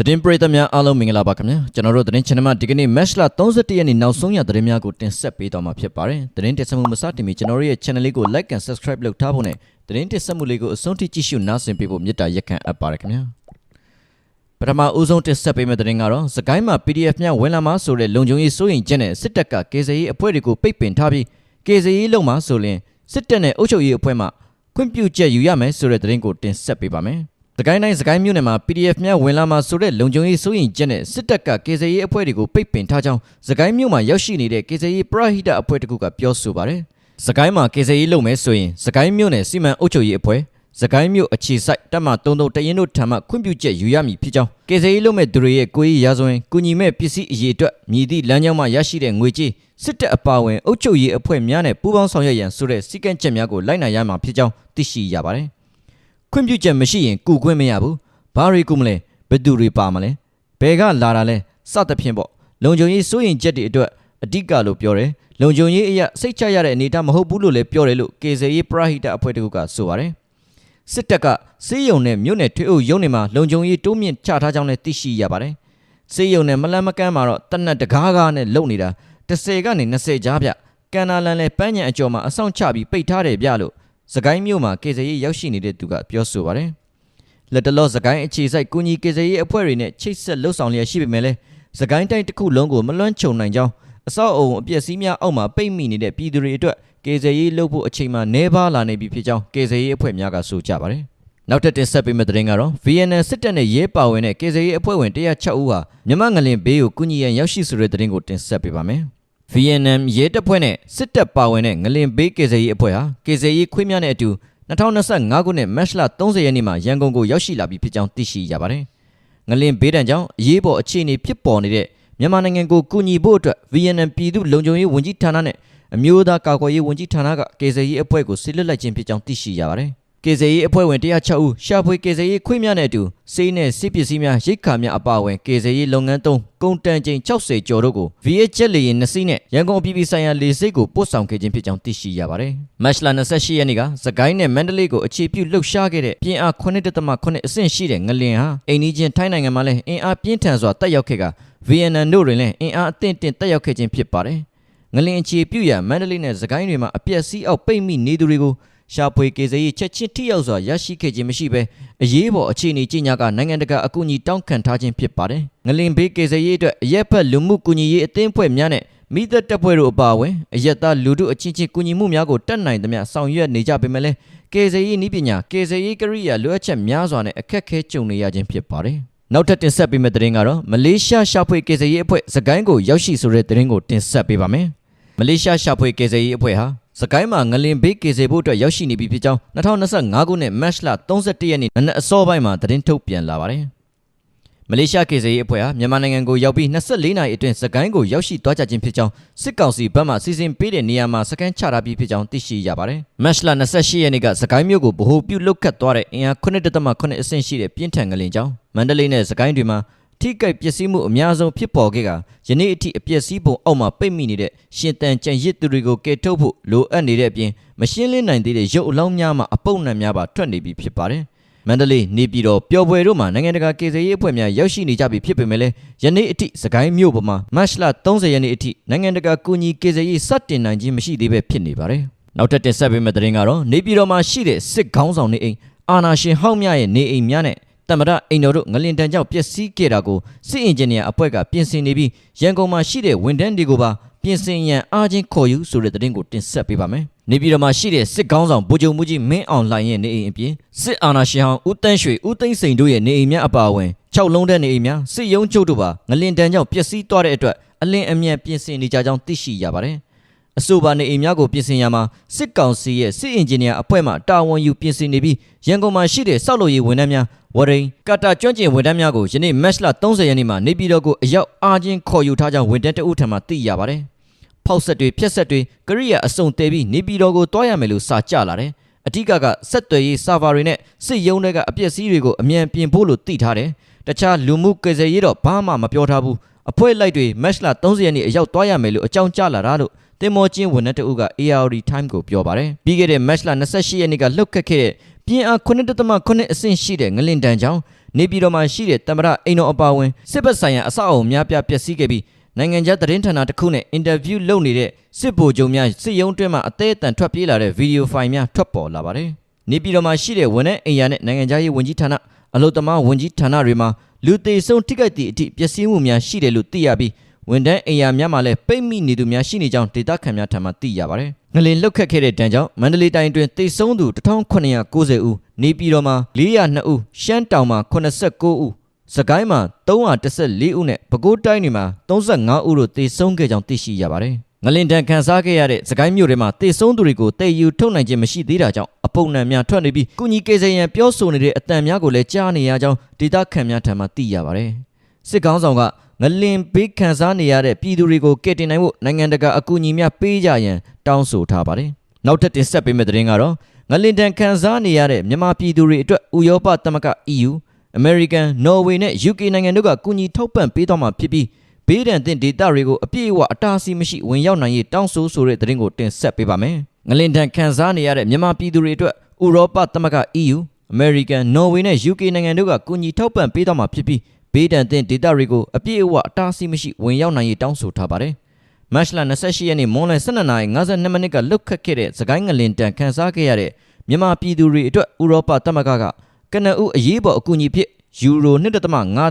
သတင်းပရိသတ်များအားလုံးမင်္ဂလာပါခင်ဗျာကျွန်တော်တို့သတင်း channel မှာဒီကနေ့ match လ31ရက်နေ့နောက်ဆုံးရသတင်းများကိုတင်ဆက်ပေးသွားမှာဖြစ်ပါတယ်သတင်းတင်ဆက်မှုမစတင်မီကျွန်တော်တို့ရဲ့ channel လေးကို like and subscribe လုပ်ထားဖို့နဲ့သတင်းတင်ဆက်မှုလေးကိုအဆုံးထိကြည့်ရှုနားဆင်ပေးဖို့မေတ္တာရက်ခံအပ်ပါတယ်ခင်ဗျာပထမဦးဆုံးတင်ဆက်ပေးမယ့်သတင်းကတော့စကိုင်းမှာ PDF များဝင်လာမှာဆိုတဲ့လုံခြုံရေးစိုးရိမ်ချက်နဲ့စစ်တပ်ကကေဇေရေးအဖွဲ့တွေကိုပိတ်ပင်ထားပြီးကေဇေရေးလုံမှာဆိုရင်စစ်တပ်နဲ့အုပ်ချုပ်ရေးအဖွဲ့မှခွင့်ပြုချက်ယူရမယ်ဆိုတဲ့သတင်းကိုတင်ဆက်ပေးပါမယ် စကိုင်းတိုင်းစကိုင်းမြို့နယ်မှာ PDF များဝင်လာမှာဆိုတဲ့လုံခြုံရေးစိုးရိမ်ချက်နဲ့စစ်တပ်ကကေဇေရေးအဖွဲ့တွေကိုပိတ်ပင်ထားကြောင်းစကိုင်းမြို့မှာရောက်ရှိနေတဲ့ကေဇေရေးပရဟိတအဖွဲ့တစ်ခုကပြောဆိုပါတယ်စကိုင်းမှာကေဇေရေးလုပ်မယ်ဆိုရင်စကိုင်းမြို့နယ်စီမံအုပ်ချုပ်ရေးအဖွဲ့စကိုင်းမြို့အခြေစိုက်တပ်မ33တရင်တို့ထံမှခွင့်ပြုချက်ယူရမည်ဖြစ်ကြောင်းကေဇေရေးလုပ်မဲ့သူတွေရဲ့ကိုယ်ရေးရာဇဝင်ကုညီမဲ့ပစ္စည်းအရေးအတွက်မြည်သည့်လမ်းကြောင်းမှရရှိတဲ့ငွေကြေးစစ်တပ်အပါအဝင်အုပ်ချုပ်ရေးအဖွဲ့များနဲ့ပူးပေါင်းဆောင်ရွက်ရန်ဆိုတဲ့စည်းကမ်းချက်များကိုလိုက်နာရမှာဖြစ်ကြောင်းသိရှိရပါတယ် ခွင့်ပြုချက်မရှိရင်ကုခွင့်မရဘူးဘာတွေကုမလဲဘယ်သူတွေပါမလဲဘယ်ကလာတာလဲစသဖြင့်ပေါ့လုံခြုံရေးစိုးရင်ချက်တွေအတွက်အဓိကလို့ပြောတယ်လုံခြုံရေးအရာစိတ်ချရတဲ့အနေအထားမဟုတ်ဘူးလို့လည်းပြောတယ်လို့ကေဇေရေးပရဟိတအဖွဲ့တကူကဆိုပါတယ်စစ်တပ်ကစေးရုံနဲ့မြို့နယ်ထွေအုပ်ရုံးတွေမှာလုံခြုံရေးတိုးမြင့်ချထားကြောင်းလည်းသိရှိရပါတယ်စေးရုံနဲ့မလန်းမကန်းမှာတော့တနက်တကားကားနဲ့လုံနေတာ30ကနေ20ကြားပြကန်နာလန်လဲပန်းညံအကျော်မှာအဆောင်ချပြီးပိတ်ထားတယ်ဗျလို့ စကိုင်းမြို့မှာကေဇေရေးရောက်ရှိနေတဲ့သူကပြောဆိုပါတယ်လက်တလောစကိုင်းအခြေစိုက်ကုညီကေဇေရေးအဖွဲ့တွေနဲ့ချိတ်ဆက်လှုပ်ဆောင်လျက်ရှိပေမဲ့လည်းစကိုင်းတိုင်းတစ်ခုလုံးကိုမလွှမ်းခြုံနိုင်ကြောင်းအဆောက်အုံအပျက်စီးများအောက်မှာပိတ်မိနေတဲ့ပြည်သူတွေအတွက်ကေဇေရေးလှုပ်ဖို့အချိန်မှနှဲပါလာနေပြီဖြစ်ကြောင်းကေဇေရေးအဖွဲ့များကဆိုကြပါတယ်နောက်ထပ်တင်ဆက်ပေးမယ့်သတင်းကတော့ VNN စစ်တပ်နဲ့ရဲပါဝင်တဲ့ကေဇေရေးအဖွဲ့ဝင်106ဦးဟာမြမငလင်ဘေးကိုကုညီရန်ရောက်ရှိဆိုတဲ့သတင်းကိုတင်ဆက်ပေးပါမယ်။ VNM ရဲတပ်ဖွဲ့နဲ့စစ်တပ်ပါဝင်တဲ့ငလင်ဘေးကေဇေရေးအဖွဲ့ဟာကေဇေရေးခွေးများနဲ့အတူ2025ခုနှစ်မတ်လ30ရက်နေ့မှာရန်ကုန်ကိုရောက်ရှိလာပြီဖြစ်ကြောင်းသိရှိရပါတယ်။ငလင်ဘေးဒဏ်ကြောင့်အရေးပေါ်အခြေအနေဖြစ်ပေါ်နေတဲ့မြန်မာနိုင်ငံကိုကူညီဖို့အတွက် VNM ပြည်သူ့လုံခြုံရေးဝန်ကြီးဌာနနဲ့အမျိုးသားကာကွယ်ရေးဝန်ကြီးဌာနကကေဇေရေးအဖွဲ့ကိုဆီလွတ်လိုက်ခြင်းဖြစ်ကြောင်းသိရှိရပါတယ်။ ကေဇေရေးအဖွဲ့ဝင်106ဦးရှာဖွေကေဇေရေးခွေးများနဲ့အတူစေးနဲ့စစ်ပစ္စည်းများရိတ်ခါများအပါအဝင်ကေဇေရေးလုပ်ငန်းသုံးကုန်တန်ချိန်60ကျော်တို့ကို VH ချက်လေရင်နှစ်စီးနဲ့ရန်ကုန်ပြည်ပြည်ဆိုင်ရာလေဆိပ်ကိုပို့ဆောင်ခဲ့ခြင်းဖြစ်ကြောင်းသိရှိရပါတယ်။မတ်လ28ရက်နေ့ကစကိုင်းနဲ့မန္တလေးကိုအခြေပြုလှုပ်ရှားခဲ့တဲ့ပြင်အား9.8အဆင့်ရှိတဲ့ငလင်ဟာအိန္ဒိချင်းထိုင်းနိုင်ငံမှာလည်းအင်အားပြင်းထန်စွာတက်ရောက်ခဲ့က VNN တို့တွင်လည်းအင်အားအသင့်တင်တက်ရောက်ခဲ့ခြင်းဖြစ်ပါတယ်။ငလင်အခြေပြုရာမန္တလေးနဲ့စကိုင်းတွေမှာအပြက်စီးအောက်ပိတ်မိနေသူတွေကို ရှာဖွေကေဇေးချက်ချင်းထိရောက်စွာရရှိခဲ့ခြင်းမရှိဘဲအရေးပေါ်အခြေအနေကြီးညာကနိုင်ငံတကာအကူအညီတောင်းခံထားခြင်းဖြစ်ပါတယ်။ငလင်ဘေးကေဇေးအတွက်အရက်ဖက်လူမှုကူညီရေးအသင်းအဖွဲ့များနဲ့မိသက်တပ်ဖွဲ့တို့အပါအဝင်အရက်သားလူထုအချင်းချင်းကူညီမှုများကိုတတ်နိုင်သမျှဆောင်ရွက်နေကြပေမဲ့လည်းကေဇေးဤပညာကေဇေးကရိယာလိုအပ်ချက်များစွာနဲ့အခက်အခဲကြုံနေရခြင်းဖြစ်ပါတယ်။နောက်ထပ်တင်ဆက်ပေးမယ့်သတင်းကတော့မလေးရှားရှာဖွေကေဇေးအဖွဲ့စကိုင်းကိုရောက်ရှိဆိုတဲ့သတင်းကိုတင်ဆက်ပေးပါမယ်။မလေးရှားရှာဖွေကေဇေးအဖွဲ့ဟာ စကိုင်းမှာငလင်ဘေးကေစေဖို့အတွက်ရောက်ရှိနေပြီဖြစ်ကြောင်း2025ခုနှစ်မတ်လ31ရက်နေ့နနက်အစောပိုင်းမှာသတင်းထုတ်ပြန်လာပါတယ်။မလေးရှားကေစေရေးအဖွဲ့ဟာမြန်မာနိုင်ငံကိုရောက်ပြီး24နာရီအတွင်းစကိုင်းကိုရောက်ရှိသွားကြခြင်းဖြစ်ကြောင်းစစ်ကောင်စီဘက်မှစီစဉ်ပေးတဲ့နေရာမှာစကန်ချထားပြီးဖြစ်ကြောင်းသိရှိရပါတယ်။မတ်လ28ရက်နေ့ကစကိုင်းမြို့ကိုဗဟိုပြုလုတ်ခတ်သွားတဲ့အင်အား9.8အဆင့်ရှိတဲ့ပြင်းထန်ငလင်ကြောင်းမန္တလေးနဲ့စကိုင်းတွေမှာ ထိကိတ်ပျက်စီးမှုအများဆုံးဖြစ်ပေါ်ခဲ့ကယနေ့အထိအပျက်စီးပုံအောက်မှာပိတ်မိနေတဲ့ရှင်တန်ကြံရစ်သူတွေကိုကယ်ထုတ်ဖို့လိုအပ်နေတဲ့အပြင်မရှင်းလင်းနိုင်သေးတဲ့ရုပ်အလောင်းများမှာအပုပ်နှံများပါထွက်နေပြီဖြစ်ပါတယ်။မန္တလေးနေပြည်တော်ပျော်ပွဲတို့မှာနိုင်ငံတကာကေဇေရေးအဖွဲ့များရောက်ရှိနေကြပြီဖြစ်ပေမဲ့လည်းယနေ့အထိစကိုင်းမြို့ပေါ်မှာမတ်လ30ရက်နေ့အထိနိုင်ငံတကာကူညီကေဇေရေးစတင်နိုင်ခြင်းမရှိသေးပဲဖြစ်နေပါတယ်။နောက်ထပ်တင်ဆက်ပေးမယ့်သတင်းကတော့နေပြည်တော်မှာရှိတဲ့စစ်ခေါင်းဆောင်နေအိမ်အာနာရှင်ဟောက်မြရဲ့နေအိမ်များနဲ့ တမရအိမ်တော်တို့ငလင်တန်ကြောင့်ပျက်စီးခဲ့တာကိုစစ်အင်ဂျင်နီယာအဖွဲ့ကပြင်ဆင်နေပြီးရန်ကုန်မှာရှိတဲ့ဝန်ထမ်းတွေကိုပါပြင်ဆင်ရန်အားချင်းခေါ်ယူဆိုတဲ့သတင်းကိုတင်ဆက်ပေးပါမယ်။နေပြည်တော်မှာရှိတဲ့စစ်ကောင်းဆောင်ဗိုလ်ချုပ်မှုကြီးမင်းအောင်လှိုင်ရဲ့နေအိမ်အပြင်စစ်အာဏာရှင်ဟောင်းဦးတန်းရွှေဦးသိန်းစိန်တို့ရဲ့နေအိမ်များအပါအဝင်6လုံးတဲ့နေအိမ်များစစ်ရုံးချုပ်တို့ပါငလင်တန်ကြောင့်ပျက်စီးသွားတဲ့အတွက်အလင်းအမြန်ပြင်ဆင်နေကြကြောင်းသိရှိရပါတယ်။အဆိုပါနေအိမ်များကိုပြင်ဆင်ရမှာစစ်ကောင်စီရဲ့စစ်အင်ဂျင်နီယာအဖွဲ့မှတာဝန်ယူပြင်ဆင်နေပြီးရန်ကုန်မှာရှိတဲ့စောက်လို့ရေးဝန်ထမ်းများ ဝရိန်ကာတာကျွမ်းကျင်ဝန်ထမ်းများကိုယနေ့မတ်လ30ရက်နေ့မှာနေပြည်တော်ကိုအရောက်အားချင်းခေါ်ယူထားကြောင်းဝန်ထမ်းတအုပ်ထံမှသိရပါတယ်။ဖောက်ဆက်တွေဖြက်ဆက်တွေကရိယာအစုံတဲပြီးနေပြည်တော်ကိုတွားရမယ်လို့စာကြလာတယ်။အထူးကကဆက်သွယ်ရေးဆာဗာတွေနဲ့စစ်ရုံးတွေကအပျက်စီးတွေကိုအမြန်ပြင်ဖို့လို့သိထားတယ်။တခြားလူမှုကယ်ဆယ်ရေးတော့ဘာမှမပြောထားဘူး။အဖွဲ့လိုက်တွေမတ်လ30ရက်နေ့အရောက်တွားရမယ်လို့အကြောင်းကြားလာတာလို့တင်မောချင်းဝန်ထမ်းတအုပ်က ARD Time ကိုပြောပါတယ်။ပြီးခဲ့တဲ့မတ်လ28ရက်နေ့ကလှုပ်ခတ်ခဲ့တဲ့ ပြင်းအား9.8အဆင့်ရှိတဲ့ငလင်တန်ကြောင့်နေပြည်တော်မှာရှိတဲ့တမရအိမ်တော်အပါအဝင်စစ်ဘက်ဆိုင်ရာအဆောက်အအုံများပြားပျက်စီးခဲ့ပြီးနိုင်ငံခြားသတင်းဌာနတစ်ခုနဲ့အင်တာဗျူးလုပ်နေတဲ့စစ်ဗိုလ်ချုပ်များစစ်ရုံးတွင်းမှာအသေးအတန်ထွက်ပြေးလာတဲ့ဗီဒီယိုဖိုင်များထွက်ပေါ်လာပါတယ်။နေပြည်တော်မှာရှိတဲ့ဝန်ထမ်းအိမ်ယာနဲ့နိုင်ငံခြားရေးဝန်ကြီးဌာနအလို့တမဝန်ကြီးဌာနတွေမှာလူသေးဆုံးထိခိုက်သည့်အထိပျက်စီးမှုများရှိတယ်လို့သိရပြီး ဝန်ထမ်းအိမ်ယာများမှာလည်းပိတ်မိနေသူများရှိနေကြောင်းဒေသခံများထံမှသိရပါတယ်။ငလင်လှုပ်ခတ်ခဲ့တဲ့တန်းကြောင့်မန္တလေးတိုင်းတွင်သေဆုံးသူ1990ဦးနေပြည်တော်မှာ402ဦးရှမ်းတောင်မှာ89ဦးစကိုင်းမှာ314ဦးနဲ့ပဲခူးတိုင်းတွေမှာ35ဦးတို့သေဆုံးခဲ့ကြောင်းသိရှိရပါတယ်။ငလင်တန်ခန်းစားခဲ့ရတဲ့စကိုင်းမြို့ထဲမှာသေဆုံးသူတွေကိုတည်ယူထုတ်နိုင်ခြင်းမရှိသေးတာကြောင့်အပုံနှံများထွက်နေပြီးကုညီကေဇရန်ပြောဆိုနေတဲ့အတန်များကိုလည်းကြားနေရကြောင်းဒေသခံများထံမှသိရပါတယ်။စစ်ကောင်းဆောင်က ငလင်ဘေးခံစားနေရတဲ့ပြည်သူတွေကိုကယ်တင်နိုင်ဖို့နိုင်ငံတကာအကူအညီများပေးကြရန်တောင်းဆိုထားပါတယ်။နောက်ထပ်တင်ဆက်ပေးမယ့်သတင်းကတော့ငလင်တန်ခံစားနေရတဲ့မြန်မာပြည်သူတွေအတွက်ဥရောပသမဂ္ဂ EU American Norway နဲ့ UK နိုင်ငံတို့ကကူညီထောက်ပံ့ပေးသွားမှာဖြစ်ပြီးဘေးဒဏ်သင့်ဒေသတွေကိုအပြည့်အဝအတားအဆီးမရှိဝင်ရောက်နိုင်ရေးတောင်းဆိုဆိုတဲ့သတင်းကိုတင်ဆက်ပေးပါမယ်။ငလင်တန်ခံစားနေရတဲ့မြန်မာပြည်သူတွေအတွက်ဥရောပသမဂ္ဂ EU American Norway နဲ့ UK နိုင်ငံတို့ကကူညီထောက်ပံ့ပေးသွားမှာဖြစ်ပြီး ဘေးဒဏ်သင့်ဒေသတွေကိုအပြည့်အဝအတားအဆီးမရှိဝင်ရောက်နိုင်ရေးတောင်းဆိုထားပါတယ်။မတ်လ28ရက်နေ့မွန်းလယ်12:52မိနစ်ကလုတ်ခတ်ခဲ့တဲ့သကိုင်းငလင်တန်ခန်းစားခဲ့ရတဲ့မြန်မာပြည်သူတွေအတွက်ဥရောပသမဂ္ဂကကနအူအရေးပေါ်အကူအညီဖြစ်ယူရို1.5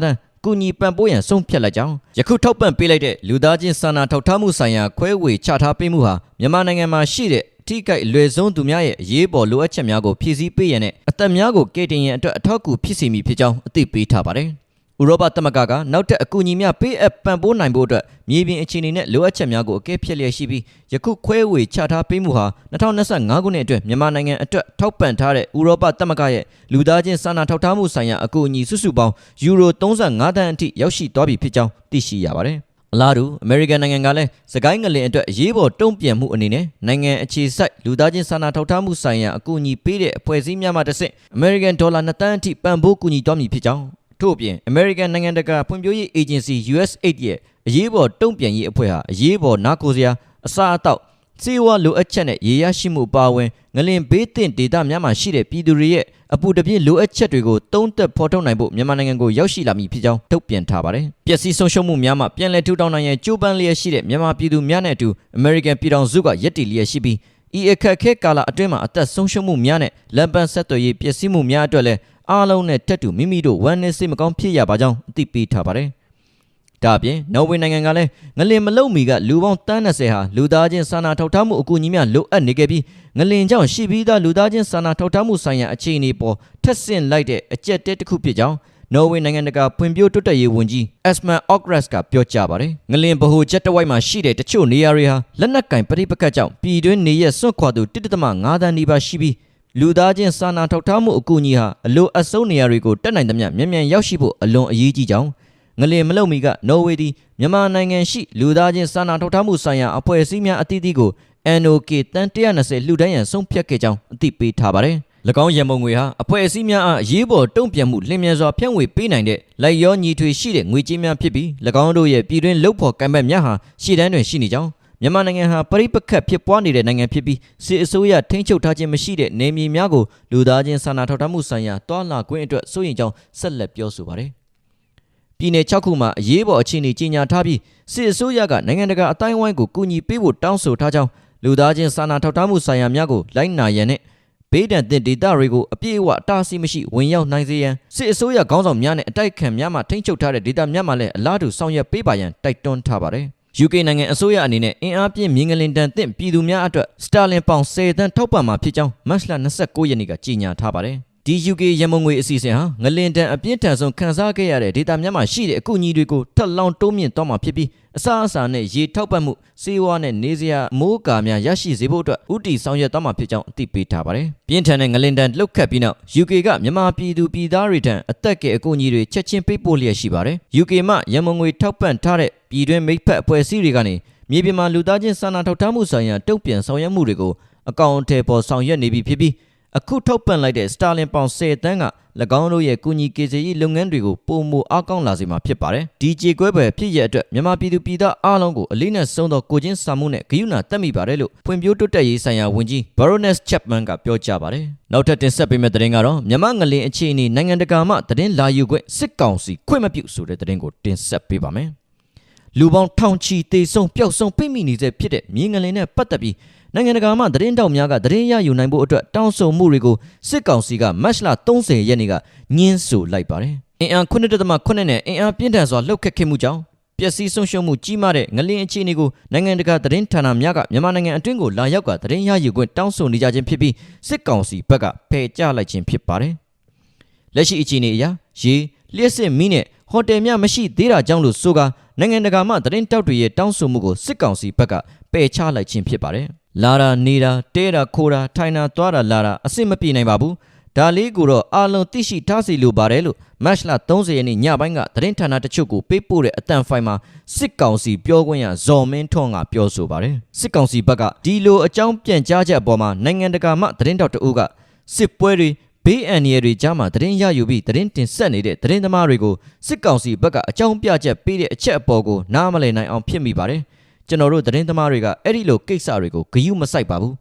တန်းကူညီပံ့ပိုးရန်ဆုံးဖြတ်လိုက်ကြောင်းယခုထောက်ပံ့ပေးလိုက်တဲ့လူသားချင်းစာနာထောက်ထားမှုဆိုင်ရာခွဲဝေချထားပေးမှုဟာမြန်မာနိုင်ငံမှာရှိတဲ့ထိခိုက်အလွယ်ဆုံးသူများရဲ့အရေးပေါ်လိုအပ်ချက်များကိုဖြည့်ဆည်းပေးရန်နဲ့အသက်များကိုကယ်တင်ရန်အတွက်အထောက်အကူဖြစ်စေမည်ဖြစ်ကြောင်းအသိပေးထားပါတယ်။ ဥရောပသမဂ္ဂကနောက်ထပ်အကူအညီများပေးအပ်ပံ့ပိုးနိုင်ဖို့အတွက်မြေပြင်အခြေအနေနဲ့လိုအပ်ချက်များကိုအကဲဖြတ်လျက်ရှိပြီးယခုခွဲဝေချထားပေးမှုဟာ2025ခုနှစ်အတွင်းမြန်မာနိုင်ငံအတွက်ထောက်ပံ့ထားတဲ့ဥရောပသမဂ္ဂရဲ့လူသားချင်းစာနာထောက်ထားမှုဆိုင်ရာအကူအညီစုစုပေါင်းယူရို35တန်းအထိရောက်ရှိသွားပြီဖြစ်ကြောင်းသိရှိရပါတယ်။အလားတူအမေရိကန်နိုင်ငံကလည်းစကိုင်းငလင်အတွက်အရေးပေါ်တုံ့ပြန်မှုအနေနဲ့နိုင်ငံအခြေစိုက်လူသားချင်းစာနာထောက်ထားမှုဆိုင်ရာအကူအညီပေးတဲ့အဖွဲ့အစည်းများမှတစ်ဆင့်အမေရိကန်ဒေါ်လာ2တန်းအထိပံ့ပိုးကူညီသွားမည်ဖြစ်ကြောင်း ထို့အပြင် American နိုင်ငံတကာဖွံ့ဖြိုးရေး Agency USAID ရဲ့အရေးပေါ်တုံ့ပြန်ရေးအဖွဲ့ဟာအရေးပေါ်နာကိုစရာအစားအသောက်စေဝါလိုအပ်ချက်နဲ့ရေရရှိမှုပါဝင်ငလင်ဘေးသင့်ဒေသများမှာရှိတဲ့ပြည်သူတွေရဲ့အပူတပြင်းလိုအပ်ချက်တွေကိုတုံးသက်ဖော်ထုတ်နိုင်ဖို့မြန်မာနိုင်ငံကိုရောက်ရှိလာမည်ဖြစ်ကြောင်းထုတ်ပြန်ထားပါတယ်။ပျက်စီးဆုံးရှုံးမှုများမှပြန်လည်ထူထောင်နိုင်ရန်ကြိုးပမ်းလျက်ရှိတဲ့မြန်မာပြည်သူများနဲ့အတူ American ပြည်ထောင်စုကယက်တီလျက်ရှိပြီးဤအခက်ခဲကာလအတွင်းမှာအသက်ဆုံးရှုံးမှုများနဲ့လမ်းပန်းဆက်သွယ်ရေးပျက်စီးမှုများအတွက်လည်း အားလုံးနဲ့တက်တူမိမိတို့ဝမ်းနည်းစိတ်မကောင်းဖြစ်ရပါကြောင်းအသိပေးထားပါတယ်။ဒါအပြင်နော်ဝေနိုင်ငံကလည်းငလင်မလုံမီကလူပေါင်းတန်း20ဟာလူသားချင်းစာနာထောက်ထားမှုအကူအညီများလိုအပ်နေခဲ့ပြီးငလင်ကြောင့်ရှိပြီးသားလူသားချင်းစာနာထောက်ထားမှုဆိုင်ရာအခြေအနေပေါ်ထက်ဆင့်လိုက်တဲ့အကြက်တဲတစ်ခုဖြစ်ကြောင်းနော်ဝေနိုင်ငံတကာဖွံ့ဖြိုးတိုးတက်ရေးဝန်ကြီးအက်စမန်အော့ဂရက်စ်ကပြောကြားပါတယ်။ငလင်ဗဟိုချက်တဝိုက်မှာရှိတဲ့တချို့နေရာတွေဟာလက်နက်ကင်ပဋိပက္ခကြောင့်ပြည်တွင်းနေရစွန့်ခွာသူ1.5တန်းနီးပါးရှိပြီး လူသားချင်းစာနာထောက်ထားမှုအကူအညီဟာအလိုအဆုံးနေရာတွေကိုတက်နိုင်သမျှမြန်မြန်ရောက်ရှိဖို့အလွန်အရေးကြီးကြောင်းငလင်မလုံမီကနော်ဝေသည်မြန်မာနိုင်ငံရှိလူသားချင်းစာနာထောက်ထားမှုဆိုင်ရာအဖွဲ့အစည်းများအသီးသီးကို NOK တန်120လှူဒန်းရန်ဆုံးဖြတ်ခဲ့ကြောင်းအသိပေးထားပါတယ်။၎င်းရန်ပုံငွေဟာအဖွဲ့အစည်းများအားအရေးပေါ်တုံ့ပြန်မှုလျင်မြန်စွာဖြန့်ဝေပေးနိုင်တဲ့လိုက်ရောညီထွေရှိတဲ့ငွေကြေးများဖြစ်ပြီး၎င်းတို့ရဲ့ပြည်တွင်းလုပ်ဖော်ကံပတ်များဟာရှေ့တန်းတွင်ရှိနေကြောင်း မြန်မာနိုင်ငံဟာပရိပခတ်ဖြစ်ပွားနေတဲ့နိုင်ငံဖြစ်ပြီးစစ်အစိုးရထိန်းချုပ်ထားခြင်းမရှိတဲ့နေမြေများကိုလူသားချင်းစာနာထောက်ထားမှုဆိုင်ရာတွာလာခွင့်အတွက်စိုးရင်ကြောင်းဆက်လက်ပြောဆိုပါတယ်။ပြည်내6ခုမှာအရေးပေါ်အခြေအနေကြီးညာထားပြီးစစ်အစိုးရကနိုင်ငံတကာအတိုင်းအဝိုင်းကိုကူညီပေးဖို့တောင်းဆိုထားကြောင်းလူသားချင်းစာနာထောက်ထားမှုဆိုင်ရာများကိုလိုက်နာရန်နဲ့ဘေးဒဏ်သင့်ဒေသတွေကိုအပြည့်အဝအတားအဆီးမရှိဝင်ရောက်နိုင်စေရန်စစ်အစိုးရခေါင်းဆောင်များနဲ့အတိုက်အခံများမှထိန်းချုပ်ထားတဲ့ဒေသများမှာလည်းအလားတူဆောင်ရွက်ပေးပါရန်တိုက်တွန်းထားပါတယ်။ UK နိုင်ငံအစိုးရအနေနဲ့အင်အားပြင်းမြင်းကလင်တန်သင့်ပြည်သူများအတွက်စတာလင်ပေါင်10တန်းထောက်ပံ့မှာဖြစ်ကြောင်းမတ်လ29ရက်နေ့ကကြေညာထားပါတယ်။ဒီ UK ရမုံငွေအစီအစဉ်ဟာငလင်တန်အပြင်းထန်ဆုံးခန်းစားခဲ့ရတဲ့ဒေသများမှာရှိတဲ့အကူအညီတွေကိုထပ်လောင်းတိုးမြင့်သွားမှာဖြစ်ပြီးအစားအစာနဲ့ရေထောက်ပံ့မှုစေဝါနဲ့နေစရာမိုးကာများရရှိစေဖို့အတွက်ဥတီဆောင်ရွက်သွားမှာဖြစ်ကြောင်းအသိပေးထားပါတယ်။ပြင်းထန်တဲ့ငလင်တန်လှုပ်ခတ်ပြီးနောက် UK ကမြန်မာပြည်သူပြည်သားတွေထံအသက်ကဲအကူအညီတွေချက်ချင်းပေးပို့လျက်ရှိပါတယ်။ UK မှရမုံငွေထောက်ပံ့ထားတဲ့ ပြည်တွင်းမိဖက်အဖွဲ့အစည်းတွေကနေမြေပြင်မှာလူသားချင်းစာနာထောက်ထားမှုဆိုင်ရာတုံ့ပြန်ဆောင်ရွက်မှုတွေကိုအကောင့်အထည်ပေါ်ဆောင်ရွက်နေပြီဖြစ်ပြီးအခုထုတ်ပန်လိုက်တဲ့ Starlink ပေါင်10တန်းက၎င်းတို့ရဲ့ကုညီကေစီရေးလုပ်ငန်းတွေကိုပုံမအားကောင်းလာစေမှာဖြစ်ပါတယ်။ DJ ကွဲပွဲဖြစ်ရတဲ့အတွက်မြန်မာပြည်သူပြည်သားအားလုံးကိုအလေးနဲ့ဆုံးသောကိုချင်းစာမှုနဲ့ဂရုဏာတက်မိပါတယ်လို့ဖွံ့ဖြိုးတိုးတက်ရေးဆိုင်ရာဝန်ကြီး Baroness Chapman ကပြောကြားပါတယ်။နောက်ထပ်တင်ဆက်ပေးမယ့်သတင်းကတော့မြန်မာငလင်အခြေအနေနိုင်ငံတကာမှသတင်းလာယူခွင့်စစ်ကောင်စီခွင့်မပြုဆိုတဲ့သတင်းကိုတင်ဆက်ပေးပါမယ်။ လူပေါင်းထောင်ချီတေဆုံးပျောက်ဆုံးပိတ်မိနေစေဖြစ်တဲ့မြေငလင်နဲ့ပတ်သက်ပြီးနိုင်ငံတကာမှသတင်းတောက်များကသတင်းရယူနိုင်ဖို့အတွက်တောင်းဆိုမှုတွေကိုစစ်ကောင်စီကမတ်လ30ရက်နေ့ကညှင်းဆိုလိုက်ပါတယ်။အင်အား9.8နဲ့အင်အားပြင်းထန်စွာလှုပ်ခတ်ခဲ့မှုကြောင့်ပျက်စီးဆုံးရှုံးမှုကြီးမားတဲ့ငလင်အခြေအနေကိုနိုင်ငံတကာသတင်းဌာနများကမြန်မာနိုင်ငံအတွင်းကိုလာရောက်ကသတင်းရယူခွင့်တောင်းဆိုနေကြခြင်းဖြစ်ပြီးစစ်ကောင်စီဘက်ကဖယ်ကြားလိုက်ခြင်းဖြစ်ပါတယ်။လက်ရှိအခြေအနေအရရေလျှက်စစ်မီးနဲ့ဟိုတယ်များမရှိသေးတာကြောင့်လို့ဆိုကာ နိုင်ငံတကာမှသတင်းတောက်တွေရဲ့တောင်းဆိုမှုကိုစစ်ကောင်စီဘက်ကပယ်ချလိုက်ခြင်းဖြစ်ပါတယ်။လာတာနေတာတဲတာခိုးတာထိုင်တာသွားတာလာတာအစ်စ်မပြေနိုင်ပါဘူး။ဒါလေးကိုတော့အာလုံးသိရှိထားစီလိုပါတယ်လို့မတ်လ30ရက်နေ့ညပိုင်းကသတင်းဌာနတချို့ကိုပေးပို့တဲ့အတန်ဖိုင်မှာစစ်ကောင်စီပြောခွင့်ရဇော်မင်းထွန်းကပြောဆိုပါတယ်စစ်ကောင်စီဘက်ကဒီလိုအကြောင်းပြန်ကြားချက်အပေါ်မှာနိုင်ငံတကာမှသတင်းတောက်တအုပ်ကစစ်ပွဲတွေ ဘေးအန္တရာယ်တွေကြားမှာသတင်းရယူပြီးသတင်းတင်ဆက်နေတဲ့သတင်းသမားတွေကိုစစ်ကောင်စီဘက်ကအကြောင်းပြချက်ပေးတဲ့အချက်အပေါ်ကိုနားမလည်နိုင်အောင်ဖြစ်မိပါတယ်ကျွန်တော်တို့သတင်းသမားတွေကအဲ့ဒီလိုကိစ္စတွေကိုဂယုမစိုက်ပါဘူး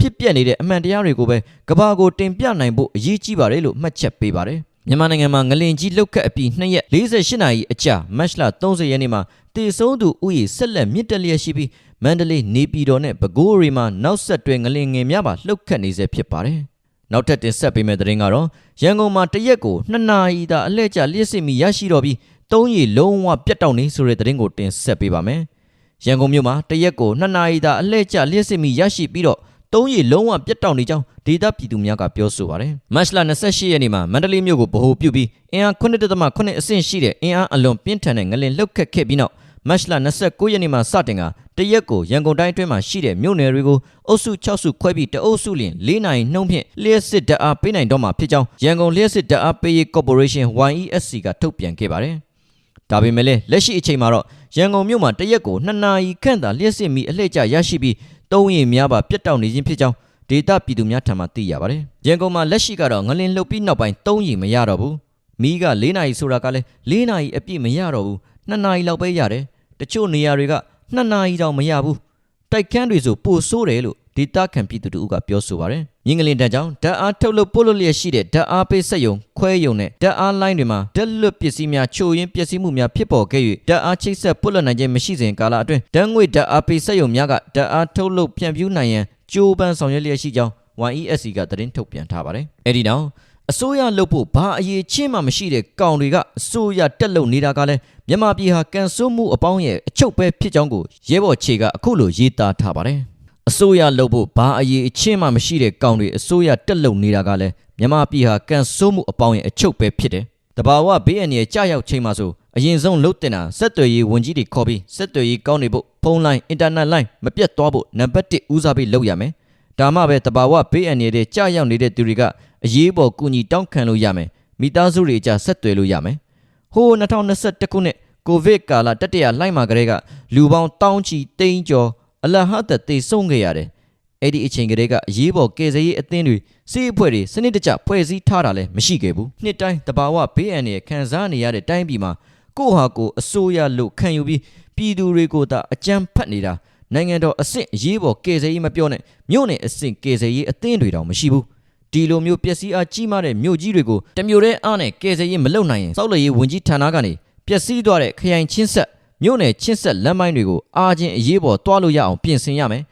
ဖြစ်ပျက်နေတဲ့အမှန်တရားတွေကိုပဲကဘာကိုတင်ပြနိုင်ဖို့အရေးကြီးပါတယ်လို့မှတ်ချက်ပေးပါတယ်မြန်မာနိုင်ငံမှာငလင်ကြီးလုတ်ခတ်အပြီး2ရက်48နာရီအကြာမတ်လ30ရက်နေ့မှာတေဆုံးသူဥယျာဉ်ဆက်လက်မြင့်တက်လျက်ရှိပြီးမန္တလေးနေပြည်တော်နဲ့ပဲခူးရီမှာနောက်ဆက်တွဲငလင်ငယ်များပါလှုပ်ခတ်နေစေဖြစ်ပါတယ်။ နောက်ထပ်တင်ဆက်ပေးမယ့်သတင်းကတော့ရန်ကုန်မှာတရက်ကို2နာရီသာအလှည့်ကျလျှက်စစ်မီရရှိတော့ပြီးသုံးရီလုံးဝပြတ်တောက်နေဆိုတဲ့သတင်းကိုတင်ဆက်ပေးပါမယ်။ရန်ကုန်မြို့မှာတရက်ကို2နာရီသာအလှည့်ကျလျှက်စစ်မီရရှိပြီးတော့သုံးရီလုံးဝပြတ်တောက်နေကြောင်းဒေသပြည်သူများကပြောဆိုပါတယ်။မတ်လ28ရက်နေ့မှာမန္တလေးမြို့ကိုဗဟိုပြုပြီးအင်အား9.8အဆင့်ရှိတဲ့အင်အားအလွန်ပြင်းထန်တဲ့ငလင်လှုပ်ခတ်ခဲ့ပြီးနောက် မတ်လ29ရက်နေ့မှာစတင်ကတရက်ကိုရန်ကုန်တိုင်းအတွင်းမှာရှိတဲ့မြို့နယ်တွေကိုအုပ်စု6စုခွဲပြီးတအုပ်စုလင်၄နိုင်နှုံးဖြင့်လျှက်စစ်တပ်အားပေးနိုင်တော့မှာဖြစ်ကြောင်းရန်ကုန်လျှက်စစ်တပ်အားပေးရေးကော်ပိုရေးရှင်း YESC ကထုတ်ပြန်ခဲ့ပါတယ်။ဒါပေမဲ့လည်းလက်ရှိအချိန်မှာတော့ရန်ကုန်မြို့မှာတရက်ကို2နာရီခန့်သာလျှက်စစ်မီအလှည့်ကျရရှိပြီးသုံးရင်များပါပြတ်တောက်နေခြင်းဖြစ်ကြောင်းဒေတာပြည်သူများထံမှသိရပါတယ်။ရန်ကုန်မှာလက်ရှိကတော့ငလင်လှုပ်ပြီးနောက်ပိုင်းသုံးရင်မရတော့ဘူး။မီးက၄နာရီဆိုတာကလည်း၄နာရီအပြည့်မရတော့ဘူး။ 2နာရီလောက်ပဲရတယ်။တချို့နေရာတွေက2နာရီတောင်မရဘူး။တိုက်ခန်းတွေဆိုပိုဆိုးတယ်လို့ဒေတာခံပြည်သူတို့ကပြောဆိုပါတယ်။မြင်းကလင်တန်းကြောင့်ဓာတ်အားထုတ်လို့ပို့လို့လျက်ရှိတဲ့ဓာတ်အားပေးစက်ယုံခွဲယုံနဲ့ဓာတ်အားလိုင်းတွေမှာဓာတ်လွတ်ပစ္စည်းများချို့ယွင်းပျက်စီးမှုများဖြစ်ပေါ်ခဲ့၍ဓာတ်အားချိတ်ဆက်ပို့လွှတ်နိုင်ခြင်းမရှိစဉ်ကာလအတွင်းဓာတ်ငွေဓာတ်အားပေးစက်ယုံများကဓာတ်အားထုတ်လို့ဖြန့်ဖြူးနိုင်ရန်ကြိုးပမ်းဆောင်ရွက်လျက်ရှိကြောင်း YESC ကသတင်းထုတ်ပြန်ထားပါတယ်။အဲဒီနောက် အစိုးရလုပ်ဖို့ဘာအရေးချင်းမှမရှိတဲ့ကောင်တွေကအစိုးရတက်လုံနေတာကလည်းမြန်မာပြည်ဟာကန်ဆိုးမှုအပေါင်းရဲ့အချုပ်ပဲဖြစ်ကြောင်းကိုရဲဘော်ခြေကအခုလိုရေးသားထားပါတယ်။အစိုးရလုပ်ဖို့ဘာအရေးအချင်းမှမရှိတဲ့ကောင်တွေအစိုးရတက်လုံနေတာကလည်းမြန်မာပြည်ဟာကန်ဆိုးမှုအပေါင်းရဲ့အချုပ်ပဲဖြစ်တယ်။တဘာဝဘေးအန္တရာယ်ကြာရောက်ချိန်မှာဆိုအရင်ဆုံးလုတ်တင်တာဆက်သွယ်ရေးဝန်ကြီးတွေခေါ်ပြီးဆက်သွယ်ရေးကောင်းနေဖို့ဖုန်းလိုင်းအင်တာနက်လိုင်းမပြတ်သွားဖို့နံပါတ်1ဦးစားပေးလုပ်ရမယ်။ ဒါမှပဲတဘာဝဘေးအန္တရာယ်တွေကြာရောက်နေတဲ့သူတွေကအရေးပေါ်ကူညီတောင်းခံလို့ရမယ်။မိသားစုတွေအကြဆက်သွယ်လို့ရမယ်။ဟိုး2021ခုနှစ်ကိုဗစ်ကာလတတိယလှိုင်းမှာကလေးကလူပေါင်းတောင်းချီတိန်းကျော်အလဟတ်သက်သေဆုံးခဲ့ရတယ်။အဲ့ဒီအချိန်ကလေးကအရေးပေါ်ကယ်ဆယ်ရေးအသင်းတွေစီးအဖွဲ့တွေစနစ်တကျဖွဲ့စည်းထားတာလည်းမရှိခဲ့ဘူး။နှစ်တိုင်းတဘာဝဘေးအန္တရာယ်ခံစားနေရတဲ့တိုင်းပြည်မှာကိုဟာကိုအစိုးရလို့ခံယူပြီးပြည်သူတွေကိုသာအကြမ်းဖက်နေတာ နိုင်ငံတော်အဆင့်အရေးပေါ်ကယ်ဆယ်ရေးမပြောနဲ့မြို့နယ်အဆင့်ကယ်ဆယ်ရေးအသင်းတွေတောင်မရှိဘူးဒီလိုမျိုးပျက်စီးအားကြီးမားတဲ့မြို့ကြီးတွေကိုတမျိုးတည်းအားနဲ့ကယ်ဆယ်ရေးမလုပ်နိုင်ရင်စောက်လရေးဝန်ကြီးဌာနကနေပျက်စီးသွားတဲ့ခရိုင်ချင်းဆက်မြို့နယ်ချင်းဆက်လမ်းမိုင်းတွေကိုအားချင်းအရေးပေါ်တွားလို့ရအောင်ပြင်ဆင်ရမယ်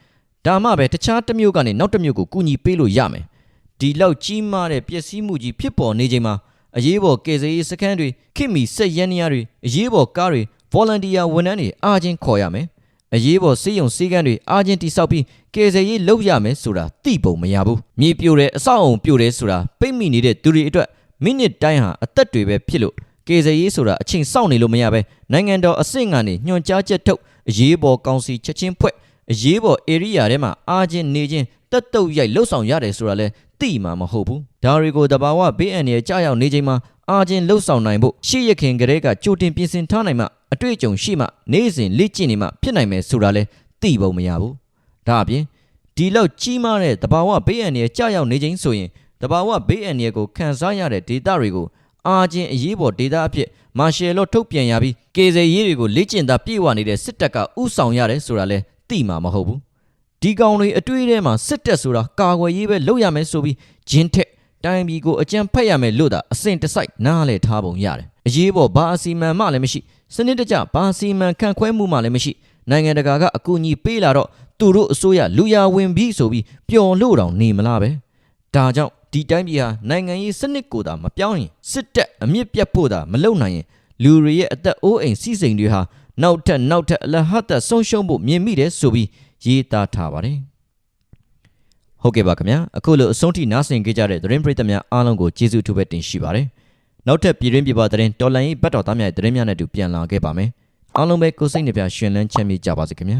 ဒါမှပဲတခြားတစ်မျိုးကနေနောက်တစ်မျိုးကိုကူညီပေးလို့ရမယ်ဒီလောက်ကြီးမားတဲ့ပျက်စီးမှုကြီးဖြစ်ပေါ်နေချိန်မှာအရေးပေါ်ကယ်ဆယ်ရေးစခန်းတွေခိမီစက်ရန်နီယာတွေအရေးပေါ်ကားတွေ volunteer ဝန်ထမ်းတွေအားချင်းခေါ်ရမယ် အရေးပေါ်စေယုံစေကန်းတွေအားချင်းတိဆောက်ပြီးကယ်ဆယ်ရေးလုပ်ရမယ်ဆိုတာသိပုံမရဘူးမြေပြိုတယ်အဆောက်အုံပြိုတယ်ဆိုတာပိတ်မိနေတဲ့သူတွေအတွက်မိနစ်တိုင်းဟာအသက်တွေပဲဖြစ်လို့ကယ်ဆယ်ရေးဆိုတာအချိန်စောင့်နေလို့မရပဲနိုင်ငံတော်အဆင့်ကနေညွှန်ကြားချက်ထုတ်အရေးပေါ်ကောင်စီချက်ချင်းဖွဲ့အရေးပေါ် area ထဲမှာအားချင်းနေချင်းတက်တုတ်ရိုက်လှုပ်ဆောင်ရတယ်ဆိုတာလဲသိမှာမဟုတ်ဘူးဒါတွေကိုတဘာဝဘေးအန္တရာယ်ကြောက်ရောက်နေချိန်မှာ အားချင်းလှုပ်ဆောင်နိုင်ဖို့ရှေ့ရခင်ကလေးကကြိုတင်ပြင်ဆင်ထားနိုင်မှအတွေ့အကြုံရှိမှနေ့စဉ်လေ့ကျင့်နေမှဖြစ်နိုင်မယ်ဆိုတာလဲသိပုံမရဘူးဒါအပြင်ဒီလောက်ကြီးမားတဲ့တဘာဝဘေးအန္တရာယ်ကြောက်ရောက်နေခြင်းဆိုရင်တဘာဝဘေးအန္တရာယ်ကိုခံစားရတဲ့ဒေသတွေကိုအာချင်းအရေးပေါ်ဒေသအဖြစ်မာရှယ်လော့ထုတ်ပြန်ရပြီးကေဇယ်ရေးတွေကိုလေ့ကျင့်တာပြည့်ဝနေတဲ့စစ်တပ်ကဥဆောင်ရတယ်ဆိုတာလဲသိမှာမဟုတ်ဘူးဒီကောင်တွေအတွေ့အထဲမှာစစ်တပ်ဆိုတာကာကွယ်ရေးပဲလုပ်ရမယ်ဆိုပြီးဂျင်းထက် တိုင်းပြည်ကိုအကြံဖက်ရမယ်လို့သာအစဉ်တစိုက်နားလဲထားပုံရတယ်အရေးပေါ်ဘာအစီအမံမှလည်းမရှိစနစ်တကျဘာအစီအမံခန့်ခွဲမှုမှလည်းမရှိနိုင်ငံတကာကအကူအညီပေးလာတော့သူတို့အစိုးရလူရဝင်ပြီးဆိုပြီးပျော်လို့တောင်နေမလားပဲဒါကြောင့်ဒီတိုင်းပြည်ဟာနိုင်ငံရေးစနစ်ကိုသာမပြောင်းရင်စစ်တပ်အမြင့်ပြတ်ဖို့သာမလုပ်နိုင်ရင်လူတွေရဲ့အသက်အိုးအိမ်စီးစိမ်တွေဟာနောက်ထပ်နောက်ထပ်အလဟတ်သက်ဆုံးရှုံးဖို့မြင်မိတယ်ဆိုပြီးရေးသားထားပါတယ် ဟုတ်ကဲ့ပါခင်ဗျာအခုလိုအဆုံးထိနားဆင်ကြကြတဲ့သတင်းပရိသတ်များအားလုံးကိုကျေးဇူးအထူးပဲတင်ရှိပါတယ်နောက်ထပ်ပြည်တွင်းပြည်ပသတင်းတော်လန်ရေးဘတ်တော်သားများရဲ့သတင်းများနဲ့အတူပြန်လာခဲ့ပါမယ်အားလုံးပဲကိုယ်စိတ်နှပြရှင်လန်းချမ်းမြေ့ကြပါစေခင်ဗျာ